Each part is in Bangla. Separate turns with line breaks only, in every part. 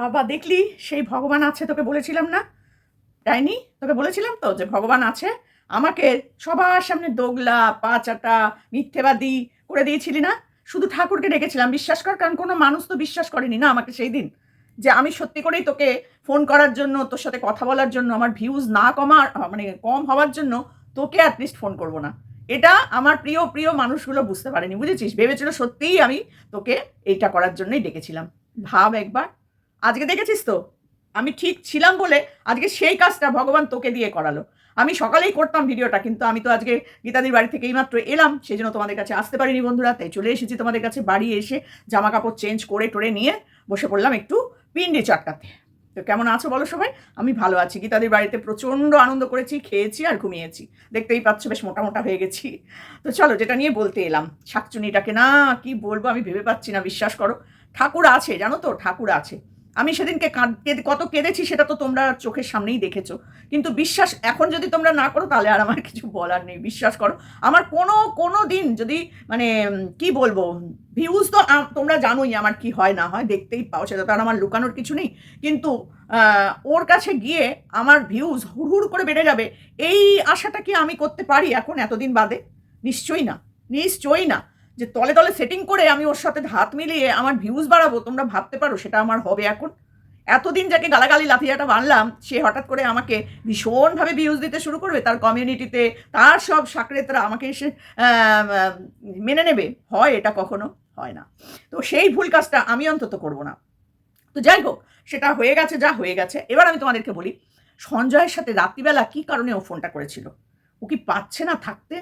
বাবা, দেখলি? সেই ভগবান আছে তোকে বলেছিলাম না? তাইনি তোকে বলেছিলাম তো যে ভগবান আছে? আমাকে সবার সামনে দোগলা পা চাটা মিথ্যেবাদী করে দিয়েছিলি না? শুধু ঠাকুরকে ডেকেছিলাম, বিশ্বাস কর, কারণ কোনো মানুষ তো বিশ্বাস করেনি না আমাকে সেই দিন। যে আমি সত্যি করেই তোকে ফোন করার জন্য, তোর সাথে কথা বলার জন্য, আমার ভিউজ না কমার মানে কম হওয়ার জন্য তোকে অ্যাটলিস্ট ফোন করব না। এটা আমার প্রিয় প্রিয় মানুষগুলো বুঝতে পারেনি, বুঝেছিস? ভেবেছিল সত্যিই আমি তোকে এইটা করার জন্যই ডেকেছিলাম। ভাব একবার। আজকে দেখেছিস তো? আমি ঠিক ছিলাম বলে আজকে সেই কাজটা ভগবান তোকে দিয়ে করালো। আমি সকালেই করতাম ভিডিওটা, কিন্তু আমি তো আজকে গীতাদির বাড়ি থেকে এইমাত্র এলাম সেই জন্য তোমাদের কাছে আসতে পারিনি বন্ধুরা, তাই চলে এসেছি তোমাদের কাছে বাড়ি এসে জামা কাপড় চেঞ্জ করে টোরে নিয়ে বসে পড়লাম একটু পিন্ডি চটকাতে। তো কেমন আছো বলো সবাই? আমি ভালো আছি। গীতাদির বাড়িতে প্রচণ্ড আনন্দ করেছি, খেয়েছি আর ঘুমিয়েছি। দেখতেই পাচ্ছ বেশ মোটা মোটা হয়ে গেছি। তো চলো যেটা নিয়ে বলতে এলাম, শাকচুনিটাকে না কি বলব আমি ভেবে পাচ্ছি না, বিশ্বাস করো। ঠাকুর আছে, জানো তো? ঠাকুর আছে। আমি সেদিনকে কাঁদ- কত কেঁদেছি সেটা তো তোমরা চোখের সামনেই দেখেছ। কিন্তু বিশ্বাস, এখন যদি তোমরা না করো, তাহলে আর আমার কিছু বলার নেই। বিশ্বাস করো, আমার কোনো কোনো দিন যদি মানে কি বলব ভিউজ তো তোমরা জানোই আমার কি হয়, না হয়, দেখতেই পাও, সেটা আর আমার লুকানোর কিছু নেই। কিন্তু ওর কাছে গিয়ে আমার ভিউজ হুড় করে বেড়ে যাবে, এই আশাটা কি আমি করতে পারি এখন এতদিন বাদে? নিশ্চয়ই না নিশ্চয়ই না। যে তলে তলে সেটিং করে আমি ওর সাথে হাত মিলিয়ে আমার ভিউজ বাড়াবো, তোমরা ভাবতে পারো সেটা আমার হবে এখন। এতদিন যাকে গালাগালি লাথিয়াটা বানলাম সে হঠাৎ করে আমাকে ভীষণভাবে ভিউজ দিতে শুরু করবে, তার কমিউনিটিতে তার সব সাকরেতরা আমাকে এসে মেনে নেবে। হয় এটা কখনো, হয় না। তো সেই ভুল কাজটা আমি অন্তত করব না। তো যাই হোক, সেটা হয়ে গেছে যা হয়ে গেছে। এবার আমি তোমাদেরকে বলি, সঞ্জয়ের সাথে রাত্রিবেলা কি কারণে ও ফোনটা করেছিল? ও কি পাচ্ছে না থাকতে?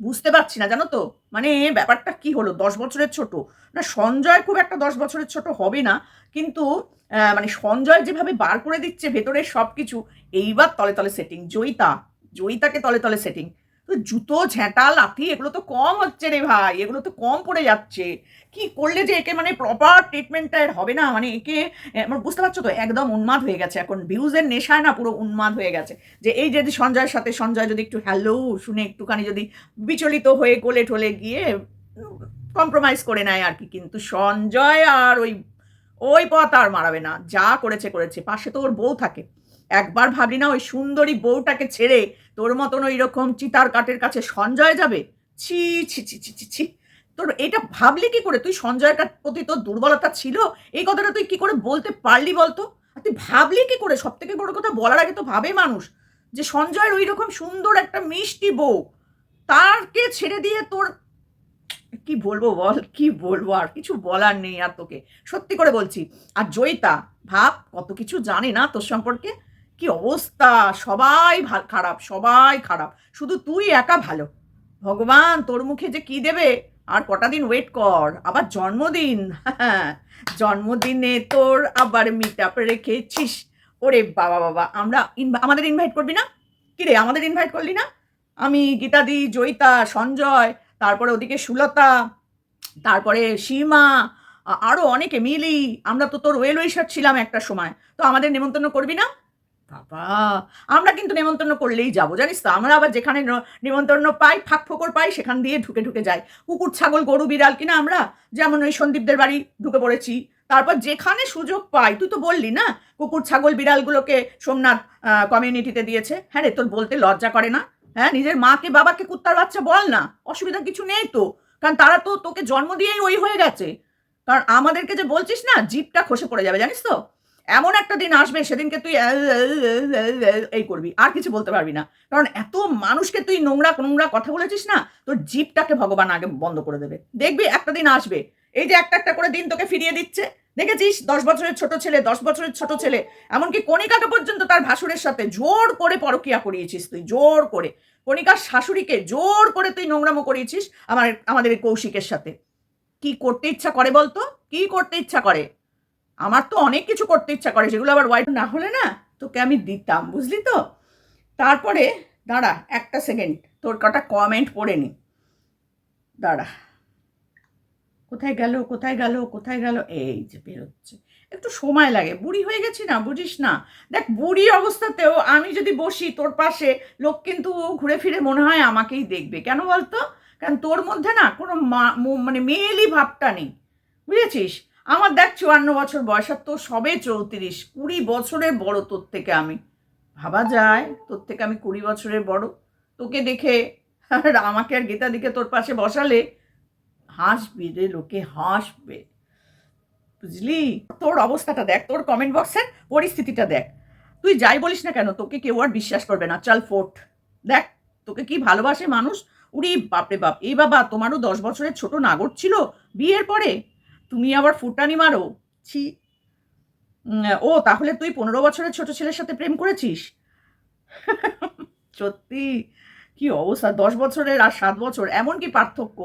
বুঝতে পারছি না, জানো তো? মানে ব্যাপারটা কি হলো? দশ বছরের ছোট। না, সঞ্জয় খুব একটা দশ বছরের ছোট হবে না, কিন্তু মানে সঞ্জয় যেভাবে বার করে দিচ্ছে ভেতরের সব কিছু এইবার তলে তলে সেটিং জয়িতা। জয়িতাকে তলে তলে সেটিং জুতো, ঝেঁটা, লাথি, এগুলো তো কম হচ্ছে রে ভাই, এগুলো তো কম পড়ে যাচ্ছে। কি করলে যে একে মানে প্রপার ট্রিটমেন্টটা এর হবে না? মানে একে আমার বুঝতে পারছ তো? একদম উন্মাদ হয়ে গেছে। এখন ভিউজের নেশায় না পুরো উন্মাদ হয়ে গেছে। যে এই যদি সঞ্জয়ের সাথে, সঞ্জয় যদি একটু হ্যালো শুনে একটুখানি যদি বিচলিত হয়ে কোলে টোলে গিয়ে কম্প্রোমাইজ করে নেয় আর কি। কিন্তু সঞ্জয় আর ওই ওই পথ আর মারাবে না। যা করেছে করেছে। পাশে তো ওর বউ থাকে। একবার ভাবলি না ওই সুন্দরী বউটাকে ছেড়ে তোর মতন ওই রকম চিতার কাঠের কাছে সঞ্জয় যাবে? ছি ছি ছি ছি ছি ছি। তোর এটা ভাবলি কি করে? তুই সঞ্জয়ের প্রতি তোর দুর্বলতা ছিল? এই কথাটা তুই কি করে বলতে পারলি বলতো? তুই ভাবলি কি করে? সব থেকে বড় কথা, বলার আগে তো ভাবে মানুষ যে সঞ্জয়ের ওই রকম সুন্দর একটা মিষ্টি বউ, তারকে ছেড়ে দিয়ে তোর কি বলব বল? কি বলব? আর কিছু বলার নেই আর তোকে। সত্যি করে বলছি। আর জয়িতা, ভাব, কত কিছু জানে না তোর সম্পর্কে? কি অবস্থা? সবাই খারাপ সবাই খারাপ। শুধু তুই একা ভালো। ভগবান, তোর মুখে যে কি দেবে? আর কটা দিন ওয়েট কর। আবার জন্মদিন। জন্মদিনে তোর আবার মিট আপ রেখেছিস। ওরে বাবা বাবা। আমরা আমাদের ইনভাইট করবি না? কিরে আমাদের ইনভাইট করলি না? আমি গীতাদি, জয়িতা, সঞ্জয়, তারপরে ওদিকে সুলতা, তারপরে সীমা আরও অনেকে, মিলি। আমরা তো তোর ওয়েল উইশার ছিলাম একটা সময়। তো আমাদের নেমন্তন্ন করবি না? বাবা, আমরা কিন্তু নেমন্তন্ন করলেই যাব, জানিস তো? আমরা আবার যেখানে ন- নেমন্তন্ন পাই, ফাঁক ফোকর পাই, সেখান দিয়ে ঢুকে ঢুকে যাই। কুকুর, ছাগল, গরু, বিড়াল কিনা আমরা, যেমন ওই সন্দীপদের বাড়ি ঢুকে পড়েছি। তারপর যেখানে সুযোগ পাই, তুই তো বললি না, কুকুর, ছাগল, বিড়ালগুলোকে সোমনাথ কমিউনিটিতে দিয়েছে। হ্যাঁ রে, তোর বলতে লজ্জা করে না? হ্যাঁ নিজের মাকে, বাবাকে, কুত্তার বাচ্চা বল না, অসুবিধা কিছু নেই তো। কারণ তারা তো তোকে জন্ম দিয়েই ওই হয়ে গেছে। কারণ আমাদেরকে যে বলছিস না জিপটা খসে পড়ে যাবে, জানিস তো? এমন একটা দিন আসবে, সেদিনকে তুই এই করবি, আর কিছু বলতে পারবি না। কারণ এত মানুষকে তুই নোংরা নোংরা কথা বলেছিস না, তোর জিপটাকে ভগবান আগে বন্ধ করে দেবে। দেখবি একটা দিন আসবে, এই যে একটা একটা করে দিন তোকে ফিরিয়ে দিচ্ছে। দেখেছিস? দশ বছরের ছোট ছেলে, দশ বছরের ছোট ছেলে, এমনকি কণিকাকে পর্যন্ত তার ভাসুরের সাথে জোর করে পরকিয়া করিয়েছিস তুই, জোর করে। কণিকার শাশুড়িকে জোর করে তুই নোংরামো করিয়েছিস আমার, আমাদের কৌশিকের সাথে। কি করতে ইচ্ছা করে বলতো? কি করতে ইচ্ছা করে? আমার তো অনেক কিছু করতে ইচ্ছা করে সেগুলো আবার ওয়াইফ না হলে না তোকে আমি দিতাম, বুঝলি তো? তারপরে দাঁড়া, একটা সেকেন্ড তোর কটা কমেন্ট পড়ে নি। দাঁড়া। কোথায় গেল কোথায় গেল কোথায় গেল? এই যে বেরোচ্ছে। একটু সময় লাগে, বুড়ি হয়ে গেছি না, বুঝিস না? দেখ, বুড়ি অবস্থাতেও আমি যদি বসি তোর পাশে, লোক কিন্তু ঘুরে ফিরে মনে হয় আমাকেই দেখবে। কেন বলতো? কারণ তোর মধ্যে না কোনো মা- মানে মেয়েলি ভাবটা নেই, বুঝেছিস? আমার দেখ চুয়ান্ন বছর বয়স আর তোর সবে চৌত্রিশ, কুড়ি বছরের বড় তোর থেকে আমি। ভাবা যায়, তোর থেকে আমি কুড়ি বছরের বড়। তোকে দেখে আর আমাকে আর গীতা দিকে তোর পাশে বসালে হাসবে রে লোকে, হাসবে। বুঝলি? তোর অবস্থাটা দেখ, তোর কমেন্ট বক্সের পরিস্থিতিটা দেখ। তুই যাই বলিস না কেন, তোকে কেউ আর বিশ্বাস করবে না, চল ফোর্ট দেখ, তোকে কি ভালোবাসে মানুষ? উরি বাপরে বাপ এই বাবা, তোমারও দশ বছরের ছোট নাগর ছিল বিয়ের পরে? তুমি আবার ফুটানি মারো? ছি। ও, তাহলে তুই পনেরো বছরের ছোট ছেলের সাথে প্রেম করেছিস? সত্যি? কি অবস্থা? দশ বছরের আর সাত বছর, এমন কি পার্থক্য?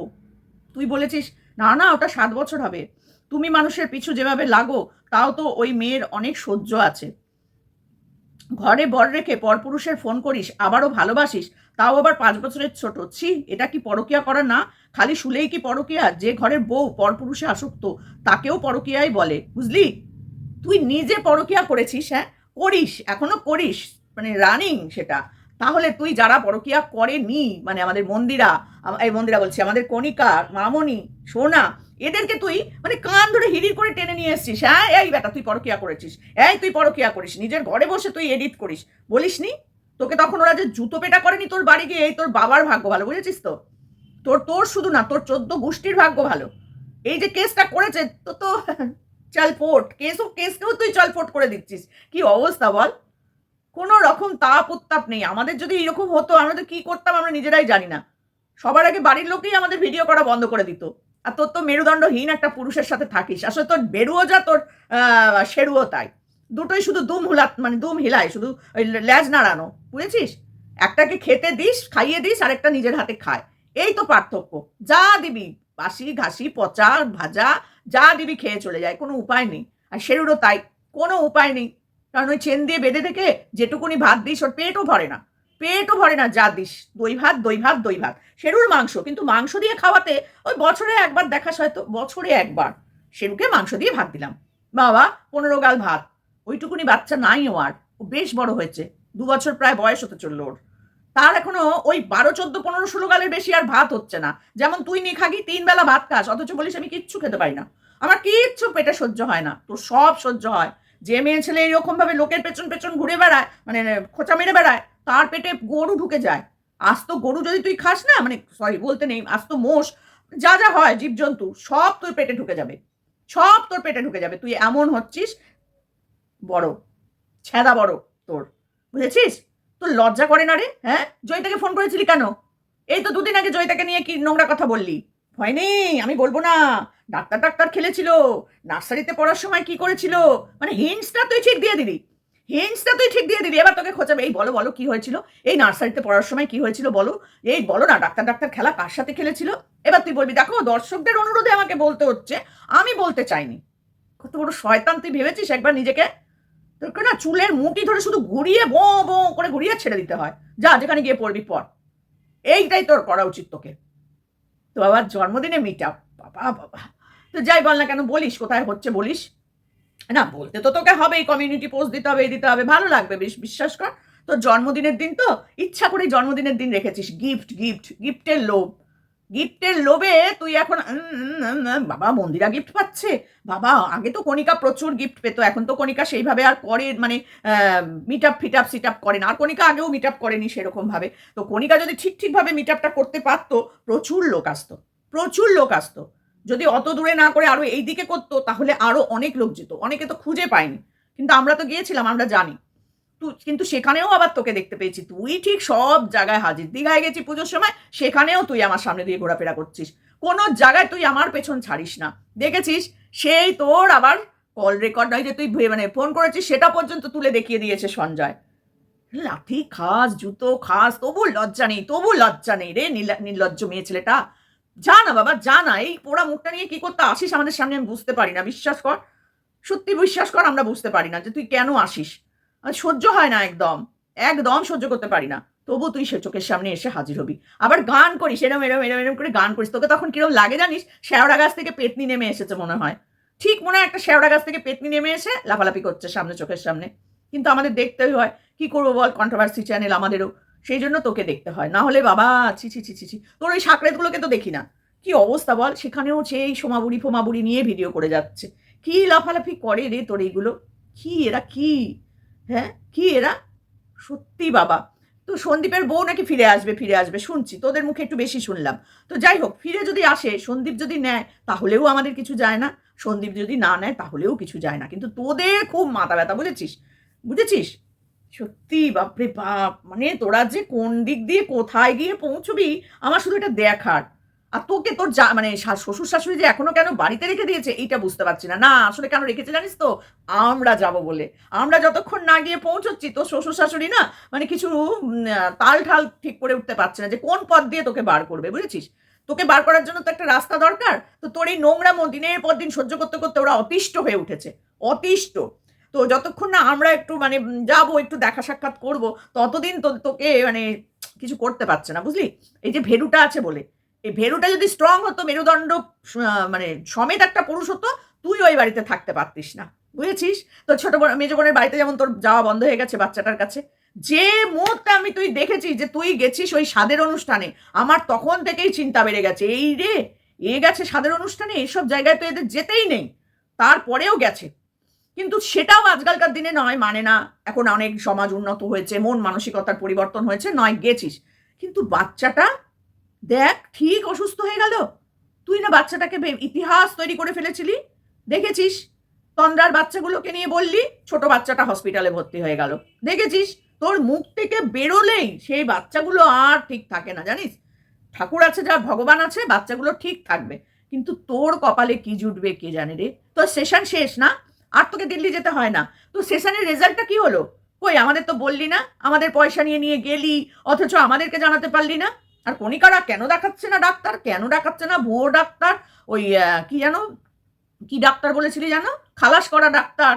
তুই বলেছিস, না না, ওটা সাত বছর হবে। তুমি মানুষের পিছু যেভাবে লাগো, তাও তো ওই মেয়ের অনেক সহ্য আছে। ঘরে বর রেখে পরপুরুষের ফোন করিস, আবারও ভালোবাসিস, তাও আবার পাঁচ বছরের ছোট। ছি, এটা কি পরকিয়া করা না? খালি শুলেই কি পরকিয়া? যে ঘরের বউ পরপুরুষে আসক্ত, তাকেও পরকিয়াই বলে। বুঝলি? তুই নিজে পরকিয়া করেছিস হ্যাঁ? করিস, এখনও করিস মানে রানিং সেটা। তাহলে তুই যারা পরকিয়া করেনি মানে আমাদের মন্দিরা এই মন্দিরা বলছি, আমাদের কণিকা, মামনি, সোনা, এদেরকে তুই মানে কান ধরে হিড়ির করে টেনে নিয়ে এসছিস হ্যাঁ? এই বেটা তুই পরকিয়া করেছিস। এই তুই পরকিয়া করিস, নিজের ঘরে বসে তুই এডিট করিস। বলিসনি? তোকে তখন ওরা যে জুতো পেটা করেনি তোর বাড়ি গিয়ে, এই তোর বাবার ভাগ্য ভালো, বুঝেছিস তো? তোর তোর শুধু না, তোর চোদ্দ গোষ্ঠীর ভাগ্য ভালো। এই যে কেসটা করেছে, তো তো চলপোট কেসও, কেসকেও তুই চলপোট করে দিচ্ছিস। কি অবস্থা বল? কোনো রকম তাপ উত্তাপ নেই। আমাদের যদি এরকম হতো, আমরা তো কি করতাম আমরা নিজেরাই জানি না। সবার আগে বাড়ির লোকেই আমাদের ভিডিও করা বন্ধ করে দিত। আর তোর তো মেরুদণ্ডহীন একটা পুরুষের সাথে থাকিস। আসলে তোর বেরুও যা, তোর সেরুও তাই। দুটোই শুধু দুম হুলাত মানে দুম হিলায় শুধু ওই ল্যাজ নাড়ানো। বুঝেছিস? একটাকে খেতে দিস, খাইয়ে দিস আর একটা নিজের হাতে খায়। এই তো পার্থক্য। যা দিবি, বাসি, ঘাসি, পচা, ভাজা, যা দিবি খেয়ে চলে যায়, কোনো উপায় নেই। আর সেরুরও তাই, কোনো উপায় নেই। কারণ ওই চেন দিয়ে বেঁধে থেকে যেটুকুনি ভাত দিস, ওর পেটও ভরে না। পেটও ভরে না যা দিস, দই ভাত দই ভাত দই ভাত। সেরুর মাংস, কিন্তু মাংস দিয়ে খাওয়াতে ওই বছরে একবার দেখাস হয়তো বছরে একবার সেরুকে মাংস দিয়ে ভাত দিলাম। বাবা, পনেরো গাল ভাত, ওইটুকুনি বাচ্চা নাই ও আর, ও বেশ বড় হয়েছে, দু বছর প্রায় বয়স হতে চলল ওর। তার এখনও ওই বারো, চোদ্দ, পনেরো, ষোলো গালের বেশি আর ভাত হচ্ছে না। যেমন তুই নিখাগি তিন বেলা ভাত খাস, অথচ বলিস আমি কিচ্ছু খেতে পারি না। আমার কিচ্ছু পেটে সহ্য হয় না, তোর সব সহ্য হয়। যে মেয়ে ছেলে এরকম ভাবে লোকের পেছন পেছন ঘুরে বেড়ায় মানে খোঁচা মেরে বেড়ায়, তার পেটে গরু ঢুকে যায়। আস্ত গরু যদি তুই খাস না মানে সরি বলতে নেই, আস্ত মোষ, যা যা হয়, জীবজন্তু, সব তোর পেটে ঢুকে যাবে। সব তোর পেটে ঢুকে যাবে। তুই এমন হচ্ছিস, বড় ছেঁদা বড় তোর। বুঝেছিস? তোর লজ্জা করে না রে? হ্যাঁ? জয়িতাকে ফোন করেছিলি কেন? এই তো দুদিন আগে জয়িতাকে নিয়ে কি নোংরা কথা বললি। ভয় নেই, আমি বলব না। ডাক্তার ডাক্তার খেলেছিল। নার্সারিতে পড়ার সময় কি করেছিল? মানে হিন্টসটা তুই ঠিক দিয়ে দিলি। হিন্টসটা তুই ঠিক দিয়ে দিলি। এবার তোকে খোঁচাবে। এই বলো বলো কি হয়েছিল? এই নার্সারিতে পড়ার সময় কি হয়েছিল বলো? এই বলো না, ডাক্তার ডাক্তার খেলা কার সাথে খেলেছিল? এবার তুই বলবি, দেখো, দর্শকদের অনুরোধে আমাকে বলতে হচ্ছে, আমি বলতে চাইনি। কত বড় শয়তান তুই ভেবেছিস একবার নিজেকে? তোকে না চুলের মুটি ধরে শুধু ঘুরিয়ে বো বো করে ঘুরিয়ে ছেড়ে দিতে হয়। যা, যেখানে গিয়ে পড়বি পর এইটাই তোর করা উচিত তোকে। তো আবার জন্মদিনে মিট আপ বাবা বাবা। তো যাই বল না কেন, বলিস, কোথায় হচ্ছে বলিস? না, বলতে তো তোকে হবেই কমিউনিটি পোস্ট দিতে হবে, এই দিতে হবে, ভালো লাগবে, বেশ, বিশ্বাস কর। তোর জন্মদিনের দিন তো, ইচ্ছা করে জন্মদিনের দিন রেখেছিস গিফট গিফট গিফটের লোভ। গিফটের লোভে তুই এখন বাবা মন্দিরা গিফট পাচ্ছে। বাবা, আগে তো কণিকা প্রচুর গিফট পেতো, এখন তো কণিকা সেইভাবে আর করে মানে meet up fit up sit up করে না। আর কণিকা আগেও মিট আপ করেনি সেরকমভাবে। তো কণিকা যদি ঠিক ঠিকভাবে মিট আপটা করতে পারতো, প্রচুর লোক আসতো, প্রচুর লোক আসতো। যদি অত দূরে না করে আরও এই দিকে করতো, তাহলে আরও অনেক লোক যেত। অনেকে তো খুঁজে পায়নি। কিন্তু আমরা তো গিয়েছিলাম, আমরা জানি। কিন্তু সেখানেও আবার তোকে দেখতে পেয়েছি। তুই ঠিক সব জায়গায় হাজির। দীঘায় গেছি পুজোর সময়, সেখানেও তুই আমার সামনে দিয়ে ঘোরাফেরা করছিস। কোনো জায়গায় তুই আমার পেছন ছাড়িস না। দেখেছিস? সেই তোর আবার কল রেকর্ড নয় যে তুই মানে ফোন করেছিস, সেটা পর্যন্ত তুলে দেখিয়ে দিয়েছে সঞ্জয়। লাঠি খাস, জুতো খাস, তবু লজ্জা নেই, তবু লজ্জা নেই রে নির্লজ্জ মেয়ে ছেলেটা। যা না বাবা, যা না, এই পোড়া মুখটা নিয়ে কি করতে আসিস আমাদের সামনে আমি বুঝতে পারি না, বিশ্বাস কর। সত্যি বিশ্বাস কর, আমরা বুঝতে পারি না যে তুই কেন আসিস। সহ্য হয় না একদম। একদম সহ্য করতে পারি না। তবু তুই সে চোখের সামনে এসে হাজির হবি। আবার গান করিস, এরম এরম এরম এরম করে গান করিস। তোকে তখন কিরম লাগে জানিস? শেওড়া গাছ থেকে পেতনি নেমে এসেছে মনে হয়। ঠিক মনে হয় একটা শেওড়া গাছ থেকে পেতনি নেমে এসে লাফালাফি করছে সামনে চোখের সামনে। কিন্তু আমাদের দেখতেই হয়। কি করব বল? কন্ট্রোভার্সি চ্যানেল আমাদেরও। সেই জন্য তোকে দেখতে হয়। না হলে বাবা, ছি ছি ছি ছি ছি। তোর ওই সাকরেতগুলোকে তো দেখি না। কি অবস্থা বল? সেখানেও সেই সোমাবুড়ি, ফোমাবুড়ি নিয়ে ভিডিও করে যাচ্ছে। কি লাফালাফি করে রে তোর এইগুলো কি এরা কি? হ্যাঁ? কি এরা? সত্যি বাবা। তো সন্দীপের বউ নাকি ফিরে আসবে ফিরে আসবে, শুনছি। তোদের মুখে একটু বেশি শুনলাম। তো যাই হোক, ফিরে যদি আসে, সন্দীপ যদি নেয়, তাহলেও আমাদের কিছু যায় না। সন্দীপ যদি না নেয়, তাহলেও কিছু যায় না। কিন্তু তোদের খুব মাথা ব্যথা, বুঝেছিস? বুঝেছিস? সত্যি, বাপরে বাপ! মানে তোরা যে কোন দিক দিয়ে কোথায় গিয়ে পৌঁছবি, আমার শুধু এটা দেখার। আর তোকে তোর যা মানে শ্বশুর শাশুড়ি যে এখনও কেন বাড়িতে রেখে দিয়েছে, এইটা বুঝতে পারছি না। না, আসলে কেন রেখেছে জানিস তো? আমরা যাব বলে। আমরা যতক্ষণ না গিয়ে পৌঁছচ্ছি, তোর শ্বশুর শাশুড়ি না মানে কিছু তাল ঠাল ঠিক করে উঠতে পারছে না যে কোন পথ দিয়ে তোকে বার করবে, বুঝেছিস? তোকে বার করার জন্য তো একটা রাস্তা দরকার। তো তোর এই নোংরামো দিনের পর দিন সহ্য করতে করতে ওরা অতিষ্ঠ হয়ে উঠেছে। অতিষ্ঠ। তো যতক্ষণ না আমরা একটু মানে যাব, একটু দেখা সাক্ষাৎ করব, ততদিন তো, তোকে মানে কিছু করতে পারছে না, বুঝলি? এই যে ভেরুটা আছে বলে। এই ভেরুটা যদি স্ট্রং হতো, মেরুদণ্ড মানে সমেত একটা পুরুষ হতো তুই ওই বাড়িতে থাকতে পারতিস না। বুঝেছিস? তো ছোট বোন, মেজ বোনের বাড়িতে যেমন তোর যাওয়া বন্ধ হয়ে গেছে বাচ্চাটার কাছে, যে মুহূর্তে আমি তুই দেখেছিস যে তুই গেছিস ওই স্বাদের অনুষ্ঠানে, আমার তখন থেকেই চিন্তা বেড়ে গেছে, এই রে, এ গেছে স্বাদের অনুষ্ঠানে এইসব জায়গায় তো এদের যেতেই নেই। তারপরেও গেছে। কিন্তু সেটাও আজকালকার দিনে নয় মানে না, এখন অনেক সমাজ উন্নত হয়েছে, মন মানসিকতার পরিবর্তন হয়েছে, নয়, গেছিস। কিন্তু বাচ্চাটা দেখ, ঠিক অসুস্থ হয়ে গেল। তুই না বাচ্চাটাকে ইতিহাস তৈরি করে ফেলেছিলি? দেখেছিস? তন্দ্রার বাচ্চাগুলোকে নিয়ে বললি, ছোট বাচ্চাটা হসপিটালে ভর্তি হয়ে গেল। দেখেছিস? তোর মুখ থেকে বেরোলেই সেই বাচ্চাগুলো আর ঠিক থাকে না, জানিস? ঠাকুর আছে যা, ভগবান আছে, বাচ্চাগুলো ঠিক থাকবে। কিন্তু তোর কপালে কি জুটবে কে জানে রে? তোর সেশন শেষ না? আর তোকে দিল্লি যেতে হয় না। তো সেশনের রেজাল্টটা কি হলো? কই, আমাদের তো বললি না, আমাদের পয়সা নিয়ে নিয়ে গেলি, অথচ আমাদেরকে জানাতে পারলি না? আর কণিকারা কেন দেখাচ্ছে না ডাক্তার? কেন দেখাচ্ছে না ভুয়ো ডাক্তার? ওই কি জানো? কি ডাক্তার বলেছিলি জানো? খালাস করা ডাক্তার।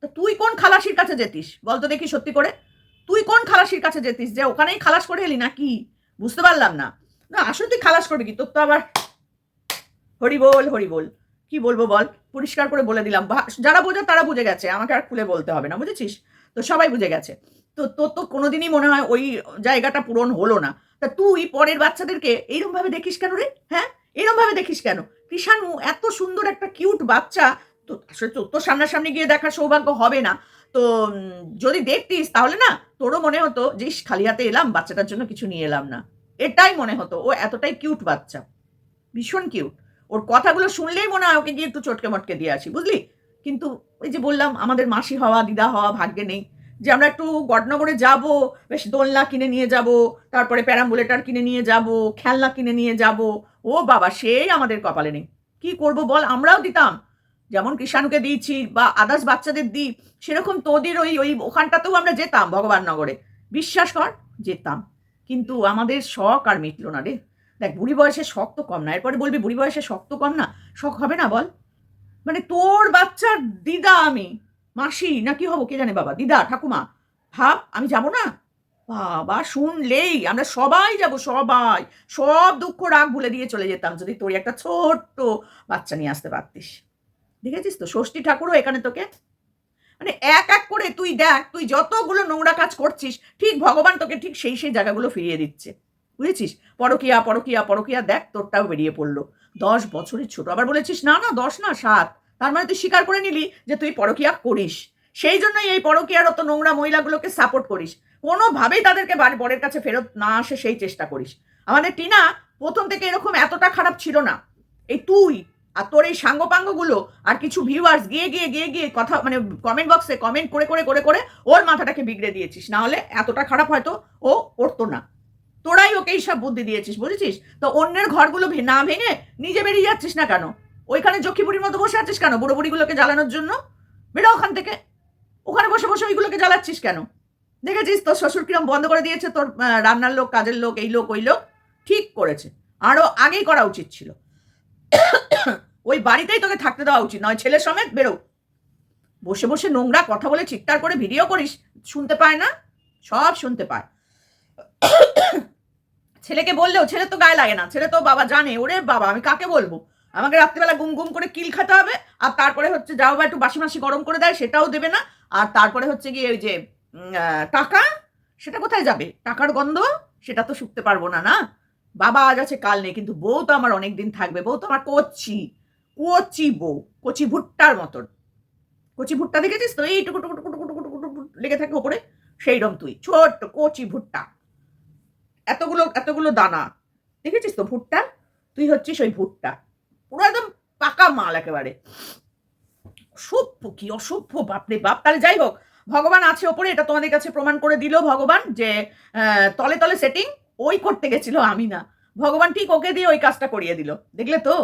তা তুই কোন খালাসির কাছে যেতিস? বলতো দেখি সত্যি করে। তুই কোন খালাসির কাছে যেতিস? যে ওখানেই খালাস করে এলি না কি বুঝতে পারলাম না। না, আসলে তুই খালাস করবি কি? তোর তো আবার হরি বল হরি বল। কি বলব বল? পরিষ্কার করে বলে দিলাম। যারা বোঝে তারা বুঝে গেছে। আমাকে আর খুলে বলতে হবে না, বুঝেছিস? তো সবাই বুঝে গেছে। তো তোর তো কোনোদিনই মনে হয় ওই জায়গাটা পূরণ হলো না। তা তুই পরের বাচ্চাদেরকে এইরকম ভাবে দেখিস কেন রে? হ্যাঁ? এরকম ভাবে দেখিস কেন? কৃষাণু এত সুন্দর একটা কিউট বাচ্চা, তো আসলে তোর তো সামনাসামনি গিয়ে দেখার সৌভাগ্য হবে না। তো যদি দেখতিস তাহলে না, তোরও মনে হতো যে খালি হাতে এলাম, বাচ্চাটার জন্য কিছু নিয়ে এলাম না। এটাই মনে হতো। ও এতটাই কিউট বাচ্চা। ভীষণ কিউট ওর কথাগুলো শুনলেই মনে হয় ওকে গিয়ে একটু চটকে মটকে দিয়ে আসি, বুঝলি? কিন্তু ওই যে বললাম, আমাদের মাসি হওয়া, দিদা হওয়া ভাগ্যে নেই। যে আমরা একটু গডনগরে যাব, বেশ দোলনা কিনে নিয়ে যাব, তারপরে প্যারাম্বুলেটার কিনে নিয়ে যাব, খেলনা কিনে নিয়ে যাব। ও বাবা, সেই আমাদের কপালে নেই। কি করব বল? আমরাও দিতাম। যেমন কৃষাণুকে দিয়েছি বা আদার্স বাচ্চাদের দিই, সেরকম তোদের ওই ওই ওখানটাতেও আমরা যেতাম ভগবাননগরে বিশ্বাস কর, যেতাম। কিন্তু আমাদের শখ আর মিটলো না রে। দেখ, বুড়ি বয়সে শখ তো কম না। এরপরে বলবি, বুড়ি বয়সে শখ তো কম না? শখ হবে না বল? মানে তোর বাচ্চার দিদা আমি। মাসি, না কি হব কে জানে বাবা? দিদা, ঠাকুমা, ভাব, আমি যাব না? বাবা, শুনলেই আমরা সবাই যাব, সবাই। সব দুঃখ রাগ ভুলে দিয়ে চলে যেতাম, যদি তোর একটা ছোট্ট বাচ্চা নিয়ে আসতে পারতিস। দেখেছিস তো? ষষ্ঠী ঠাকুরও এখানে তোকে? মানে এক এক করে তুই দেখ, তুই যতগুলো নোংরা কাজ করছিস, ঠিক ভগবান তোকে ঠিক সেই সেই জায়গাগুলো ফিরিয়ে দিচ্ছে। বুঝেছিস? পরকিয়া পরকিয়া পরকিয়া, দেখ তোরটাও বেরিয়ে পড়ল। দশ বছরের ছোট। আবার বলেছিস, না না, দশ না, সাত। তার মানে তুই স্বীকার করে নিলি যে তুই পরকিয়া করিস। সেই জন্যই এই পরকিয়ারত নোংরা মহিলাগুলোকে সাপোর্ট করিস। কোনোভাবেই তাদেরকে বরের কাছে ফেরত না আসে সেই চেষ্টা করিস। আমাদের টিনা প্রথম থেকে এরকম এতটা খারাপ ছিল না। এই তুই আর তোর এই সাঙ্গপাঙ্গগুলো আর কিছু ভিউয়ার্স গিয়ে গিয়ে গিয়ে গিয়ে কথা মানে কমেন্ট বক্সে কমেন্ট করে করে করে করে ওর মাথাটাকে বিগড়ে দিয়েছিস। না হলে এতটা খারাপ হয়তো ও করতো না। তোরাই ওকে এইসব বুদ্ধি দিয়েছিস, বুঝেছিস? তো অন্যের ঘরগুলো না ভেঙে নিজে বেরিয়ে যাচ্ছিস না কেন? ওইখানে যক্ষী বুড়ির মতো বসে আছিস কেন? বুড়ো বুড়িগুলোকে জ্বালানোর জন্য? বেরো ওখান থেকে। ওখানে বসে বসে ওইগুলোকে জ্বালাচ্ছিস কেন? দেখেছিস তোর শ্বশুর কিরম বন্ধ করে দিয়েছে, তোর রান্নার লোক, কাজের লোক, এই লোক, ওই লোক? ঠিক করেছে। আরও আগেই করা উচিত ছিল। ওই বাড়িতেই তোকে থাকতে দেওয়া উচিত, নয় ছেলে সমেত বেরো। বসে বসে নোংরা কথা বলে চিৎকার করে ভিডিও করিস, শুনতে পায় না? সব শুনতে পায়। ছেলেকে বললেও ছেলে তো গায়ে লাগে না, ছেলে তো বাবা জানে। ওরে বাবা, আমি কাকে বলব? আমাকে রাত্রিবেলা গুম গুম করে কিল খেতে হবে, আর তারপরে হচ্ছে যাও বা একটু বাসি মাসি গরম করে দেয়, সেটাও দেবে না। আর তারপরে হচ্ছে গিয়ে ওই যে টাকা, সেটা কোথায় যাবে? টাকার গন্ধ? সেটা তো শুকতে পারব না না? বাবা আজ আছে, কাল নেই, কিন্তু বউ তো আমার অনেক দিন থাকবে। বউ তো আমার কচি কচি বউ, কচি ভুট্টার মতন। কচি ভুট্টা দেখেছিস তো? এই টুকু টুকু টুকু টুকু টুকু টুকু লেগে থাকে ওপরে সেইরকম তুই। ছোট্ট কচি ভুট্টা। এতগুলো এতগুলো দানা। দেখেছিস তো ভুট্টা? তুই হচ্ছিস ওই ভুট্টা। পুরো একদম পাকা মাল একেবারে। অসভ্য কি অসভ্য বাপরে বাপ। তাহলে যাই হোক, ভগবান আছে ওপরে, এটা তোমাদের কাছে প্রমাণ করে দিল ভগবান যে তলে তলে সেটিং ওই করতে গেছিল আমি না। ভগবান ঠিক ওকে দিয়ে ওই কাজটা করিয়ে দিল। দেখলে তো?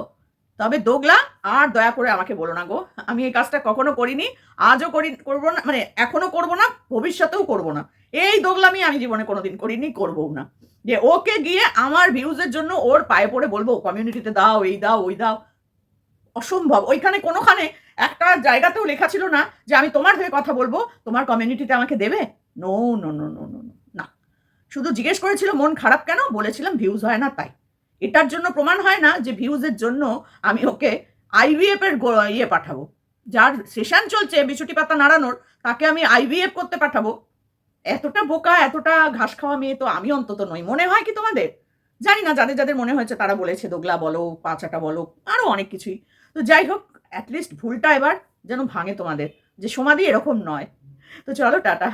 তবে দোগলা, আর দয়া করে আমাকে বলো না গো। আমি এই কাজটা কখনো করিনি, আজও করি, করব না মানে এখনও করব না, ভবিষ্যতেও করব না। এই দোগলামি আমি জীবনে কোনোদিন করিনি, করবও না। যে ওকে গিয়ে আমার ভিউজের জন্য ওর পায়ে পড়ে বলব কমিউনিটিতে দাও, এই দাও, ওই দাও। অসম্ভব। ওইখানে কোনোখানে একটা জায়গাতেও লেখা ছিল না যে আমি তোমার হয়ে কথা বলব, তোমার কমিউনিটিতে আমাকে দেবে? No no no no no না। শুধু জিজ্ঞেস করেছিল, মন খারাপ কেন? বলেছিলাম ভিউজ হয় না তাই। এটার জন্য প্রমাণ হয় না যে ভিউজের জন্য আমি ওকে আইভিএফ এর ইয়ে পাঠাবো। যার সেশন চলছে বিছুটি পাতা নাড়ানোর, তাকে আমি আইভিএফ করতে পাঠাবো। এতটা বোকা, এতটা ঘাস খাওয়া মেয়ে তো আমি অন্তত নই। মনে হয় কি তোমাদের? জানি না, যাদের যাদের মনে হয়েছে তারা বলেছে, দোগলা বলো, পাঁচাটা বলো আরও অনেক কিছুই। তো যাই হোক অ্যাটলিস্ট ভুলটা এবার যেন ভাঙে তোমাদের, যে সমাধি এরকম নয়। তো চলো, টাটা।